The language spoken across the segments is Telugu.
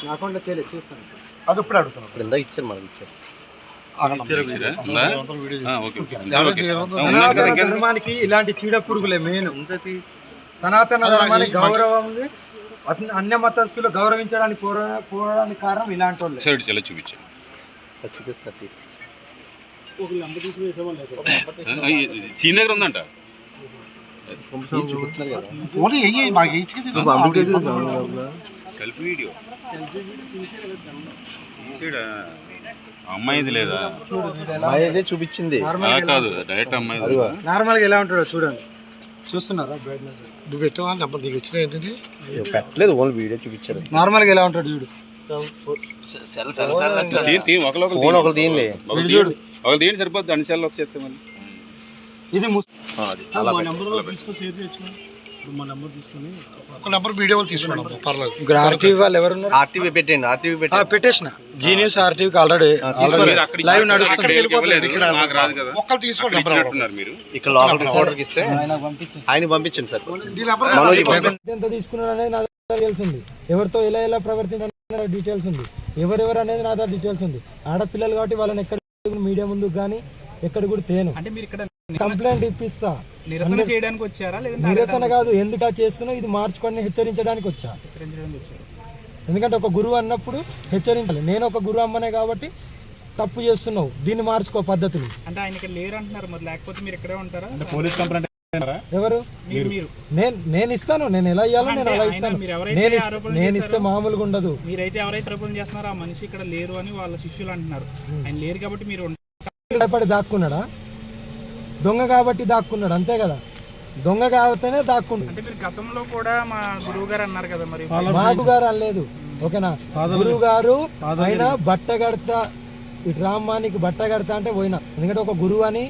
నా అకౌంట్లో చేయలేదు చూస్తాను. అది ఇప్పుడు అడుగుతున్నాను ఇప్పుడు ఇందాక ఇచ్చారు? ధర్మానికి ఇలాంటి చీడ పురుగులే మెయిన్ సనాతన ధర్మానికి గౌరవం అన్య మతస్థులు గౌరవించడానికి పోవడానికి కారణం ఇలాంటి వాళ్ళే. చూపించాను అది చూపిస్తున్నట్టు సీన్ దగ్గర ఉందంట. కదా. Selfie video? అమ్మాయిది లేదా? అమ్మాయి అయితే చూపించింది. అలా కాదు డైరెక్ట్ అమ్మాయి నార్మల్గా ఎలా ఉంటాడో చూడండి. చూస్తున్నారా? నువ్వు పెట్టావా నెంబర్ నీకు ఇచ్చిన ఏంటంటే పెట్టలేదు ఓన్లీ వీడియో చూపించారు నార్మల్గా ఎలా ఉంటాడు చూడు. ఒకరు ఫోన్ ఒకరు తీయండి. సరిపోద్ది. అన్ని సెల్ వచ్చేస్తే మళ్ళీ. ఇది అది అలా పెట్టు. ఒక నెంబర్ వీడియో వాళ్ళు తీసుకున్నాం పర్లేదు. ఇక్కడ ఆర్టీవీ వాళ్ళు ఎవరున్నారు ఆర్టీవీ పెట్టండి ఆర్టీవీ ఆ, పెట్టండి పెట్టేసిన. జీ న్యూస్ ఆర్టీవీకి ఆల్రెడీ లైవ్ నడుస్తుంది. ఒక్కరు తీసుకోండి మీరు. ఇక్కడ ఇస్తే ఆయన పంపించండి సార్. ఎంత నా దగ్గర ఎవరితో ఎలా ఎలా ప్రవర్తించాలి డీటెయిల్స్ ఉంది. ఎవరెవరు అనేది నా దగ్గర డీటెయిల్స్ ఉంది. ఆడపిల్లలు కాబట్టి వాళ్ళని ఎక్కడ మీడియా ముందుకు కానీ ఎక్కడ కూడా తేను. అంటే మీరు ఇక్కడ కంప్లైంట్ ఇప్పిస్తా. నిరసన చేయడానికి వచ్చారా? లేదంటే నిరసన కాదు ఎందుకు చేస్తున్నా ఇది మార్చుకొని హెచ్చరించడానికి వచ్చా? హెచ్చరించడానికి వచ్చారు. ఎందుకంటే ఒక గురువు అన్నప్పుడు హెచ్చరించాలి. నేను ఒక గురువు అమ్మనే కాబట్టి తప్పు చేస్తున్నావు. దీన్ని మార్చుకో పద్ధతులు. అంటే లేరు అంటున్నారు మరి. లేకపోతే మీరు ఇక్కడే ఉంటారా? పోలీస్ కంప్లైంట్ ఎవరు? నేను నేను ఇస్తాను. నేను ఎలా ఇయ్యాలో నేను అలా ఇస్తాను. మీరు ఎవరైతే నేను నేను ఇస్తే మామూలుగా ఉండదు. మీరైతే ఎవరైతే ఆరోపణ చేస్తున్నారో ఆ మనిషి ఇక్కడ లేరు అని వాళ్ళ శిష్యులు అంటున్నారు. ఆయన లేరు కాబట్టి మీరు. భయపడి దాక్కున్నాడా? దొంగ కాబట్టి దాక్కున్నాడు అంతే కదా? దొంగ కాబట్టినే దాక్కున్నాడు. అంటే మీరు గతంలో కూడా మా గురువు గారు అన్నారు కదా మరి? మాకు గారు అనలేదు ఓకేనా? గురువు గారు ఆయన బట్ట కడతా ఇటు రామ్మానికి బట్ట కడతా అంటే పోయినా. ఎందుకంటే ఒక గురువు అని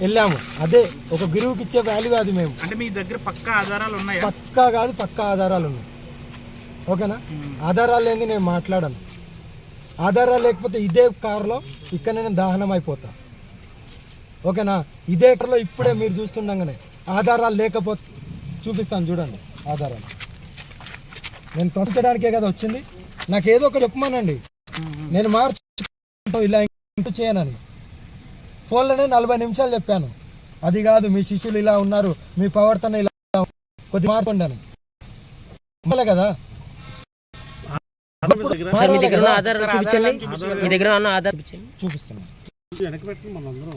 వెళ్ళాము. అదే ఒక గురువుకి ఇచ్చే వాల్యూ అది మేము. అంటే మీ దగ్గర పక్కా ఆధారాలు ఉన్నాయా? పక్కా కాదు పక్కా ఆధారాలు ఉన్నాయి. ఓకేనా? ఆధారాలు లేని నేను మాట్లాడను. ఆధారాలు లేకపోతే ఇదే కారులో ఇక్కడ నేను దహనం అయిపోతా ఓకేనా? ఇదే కారులో ఇప్పుడే మీరు చూస్తుండగానే ఆధారాలు లేకపోతే చూపిస్తాను చూడండి ఆధారాలు. నేను ప్రశ్నించడానికే కదా వచ్చింది? నాకు ఏదో ఒకటి చెప్పమానండి నేను మార్చు ఇలా ఇంటూ చేయనని. ఫోన్లోనే నలభై నిమిషాలు చెప్పాను. అది కాదు మీ శిష్యులు ఇలా ఉన్నారు మీ ప్రవర్తన ఇలా ఉంది. కొద్దిగా మార్చండి అని చెప్పాలి కదా సార్ వెనక పెట్టండి మనందరం